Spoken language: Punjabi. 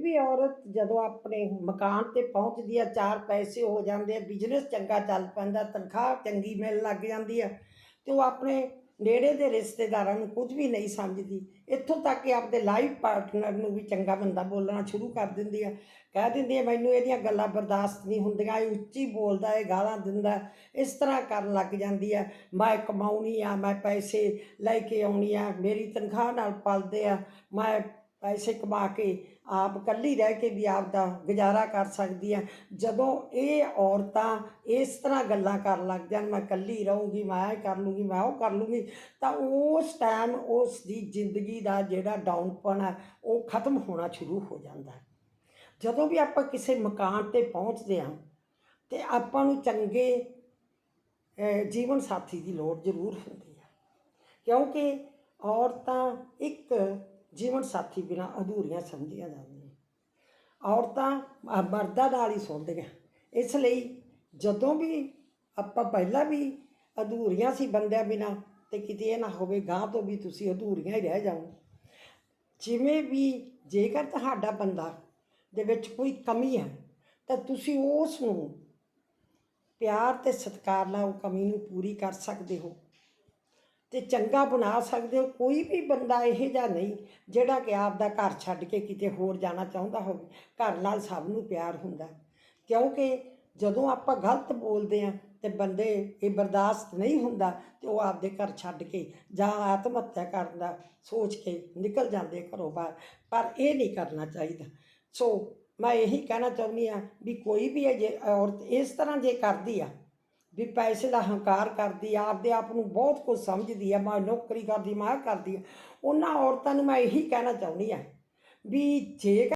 ਵੀ ਔਰਤ ਜਦੋਂ ਆਪਣੇ ਮਕਾਨ ਤੇ ਪਹੁੰਚਦੀ ਆ, ਚਾਰ ਪੈਸੇ ਹੋ ਜਾਂਦੇ ਆ ਬਿਜ਼ਨਸ ਚੰਗਾ ਚੱਲ ਪੈਂਦਾ, ਤਨਖਾਹ ਚੰਗੀ ਮਿਲਣ ਲੱਗ ਜਾਂਦੀ ਆ, ਤੇ ਉਹ ਆਪਣੇ ਨੇੜੇ ਦੇ ਰਿਸ਼ਤੇਦਾਰਾਂ ਨੂੰ ਕੁਝ ਵੀ ਨਹੀਂ ਸਮਝਦੀ। ਇੱਥੋਂ ਤੱਕ ਕਿ ਆਪਦੇ ਲਾਈਫ ਪਾਰਟਨਰ ਨੂੰ ਵੀ ਚੰਗਾ ਬੰਦਾ ਬੋਲਣਾ ਸ਼ੁਰੂ ਕਰ ਦਿੰਦੀ ਆ। ਕਹਿ ਦਿੰਦੀ ਆ, ਮੈਨੂੰ ਇਹਦੀਆਂ ਗੱਲਾਂ ਬਰਦਾਸ਼ਤ ਨਹੀਂ ਹੁੰਦੀਆਂ, ਇਹ ਉੱਚੀ ਬੋਲਦਾ, ਇਹ ਗਾਲਾਂ ਦਿੰਦਾ, ਇਸ ਤਰ੍ਹਾਂ ਕਰਨ ਲੱਗ ਜਾਂਦੀ ਆ। ਮੈਂ ਕਮਾਉਣੀ ਆ, ਮੈਂ ਪੈਸੇ ਲੈ ਕੇ ਆਉਣੀ ਆ, ਮੇਰੀ ਤਨਖਾਹ ਨਾਲ ਪਲਦੇ ਆ, ਮੈਂ ਪੈਸੇ ਕਮਾ ਕੇ ਆਪ ਇਕੱਲੀ ਰਹਿ ਕੇ ਵੀ ਆਪ ਦਾ ਗੁਜ਼ਾਰਾ ਕਰ ਸਕਦੀ ਹੈ ਜਦੋਂ ਇਹ ਔਰਤਾਂ ਇਸ ਤਰ੍ਹਾਂ ਗੱਲਾਂ ਕਰਨ ਲੱਗ ਜਾਣ, ਮੈਂ ਇਕੱਲੀ ਰਹੂੰਗੀ, ਮੈਂ ਇਹ ਕਰ ਲੂੰਗੀ, ਮੈਂ ਉਹ ਕਰ ਲੂੰਗੀ, ਤਾਂ ਉਸ ਟਾਈਮ ਉਸ ਦੀ ਜ਼ਿੰਦਗੀ ਦਾ ਜਿਹੜਾ ਡਾਊਨਪਨ ਹੈ ਉਹ ਖਤਮ ਹੋਣਾ ਸ਼ੁਰੂ ਹੋ ਜਾਂਦਾ ਹੈ। ਜਦੋਂ ਵੀ ਆਪਾਂ ਕਿਸੇ ਮਕਾਨ ਤੇ ਪਹੁੰਚਦੇ ਹਾਂ ਤੇ ਆਪਾਂ ਨੂੰ ਚੰਗੇ ਜੀਵਨ ਸਾਥੀ ਦੀ ਲੋੜ ਜ਼ਰੂਰ ਹੁੰਦੀ ਹੈ ਕਿਉਂਕਿ ਔਰਤਾਂ ਜੀਵਨ ਸਾਥੀ ਬਿਨਾ ਅਧੂਰੀਆਂ ਸਮਝੀਆਂ ਜਾਂਦੀਆਂ। ਔਰਤਾਂ ਅਹ, ਮਰਦਾਂ ਨਾਲ ਹੀ ਸੌਂਦੀਆਂ। ਇਸ ਲਈ ਜਦੋਂ ਵੀ ਆਪਾਂ ਪਹਿਲਾਂ ਵੀ ਅਧੂਰੀਆਂ ਸੀ ਬੰਦਿਆਂ ਬਿਨਾ ਤੇ ਕਿਤੇ ਇਹ ਨਾ ਹੋਵੇ ਗਾਂ ਤੋਂ ਵੀ ਤੁਸੀਂ ਅਧੂਰੀਆਂ ਹੀ ਰਹਿ ਜਾਓ। ਜਿਵੇਂ ਵੀ ਜੇਕਰ ਤੁਹਾਡਾ ਬੰਦਾ ਦੇ ਵਿੱਚ ਕੋਈ ਕਮੀ ਹੈ ਤਾਂ ਤੁਸੀਂ ਉਸ ਨੂੰ ਪਿਆਰ ਤੇ ਸਤਿਕਾਰ ਨਾਲ ਉਹ ਕਮੀ ਨੂੰ ਪੂਰੀ ਕਰ ਸਕਦੇ ਹੋ। ਤੇ ਚੰਗਾ ਬਣਾ ਸਕਦੇ ਹੋ, ਕੋਈ ਵੀ ਬੰਦਾ ਇਹ ਜਿਹਾ ਨਹੀਂ ਜਿਹੜਾ ਕਿ ਆਪ ਦਾ ਘਰ ਛੱਡ ਕੇ ਕਿਤੇ ਹੋਰ ਜਾਣਾ ਚਾਹੁੰਦਾ ਹੋਵੇ। ਘਰ ਨਾਲ ਸਭ ਨੂੰ ਪਿਆਰ ਹੁੰਦਾ ਕਿਉਂਕਿ ਜਦੋਂ ਆਪਾਂ ਗਲਤ ਬੋਲਦੇ ਆ ਤੇ ਬੰਦੇ ਇਹ ਬਰਦਾਸ਼ਤ ਨਹੀਂ ਹੁੰਦਾ ਤੇ ਉਹ ਆਪਦੇ ਘਰ ਛੱਡ ਕੇ ਜਾਂ ਆਤਮ ਹੱਤਿਆ ਕਰਨ ਦਾ ਸੋਚ ਕੇ ਨਿਕਲ ਜਾਂਦੇ ਘਰੋਂ ਬਾਹਰ। ਪਰ ਇਹ ਨਹੀਂ ਕਰਨਾ ਚਾਹੀਦਾ। ਸੋ ਮੈਂ ਇਹੀ ਕਹਿਣਾ ਚਾਹੁੰਦੀ ਆ ਵੀ ਕੋਈ ਵੀ ਇਹ ਜੇ ਔਰਤ ਇਸ ਤਰ੍ਹਾਂ ਜੇ ਕਰਦੀ ਆ ਵੀ ਪੈਸੇ ਦਾ ਹੰਕਾਰ ਕਰਦੀ ਆ, ਆਪਦੇ ਆਪ ਨੂੰ ਬਹੁਤ ਕੁਝ ਸਮਝਦੀ ਆ, ਮੈਂ ਨੌਕਰੀ ਕਰਦੀ, ਮੈਂ ਆਹ ਕਰਦੀ ਆ। ਉਹਨਾਂ ਔਰਤਾਂ ਨੂੰ ਮੈਂ ਇਹੀ ਕਹਿਣਾ ਚਾਹੁੰਦੀ ਆ ਵੀ ਜੇ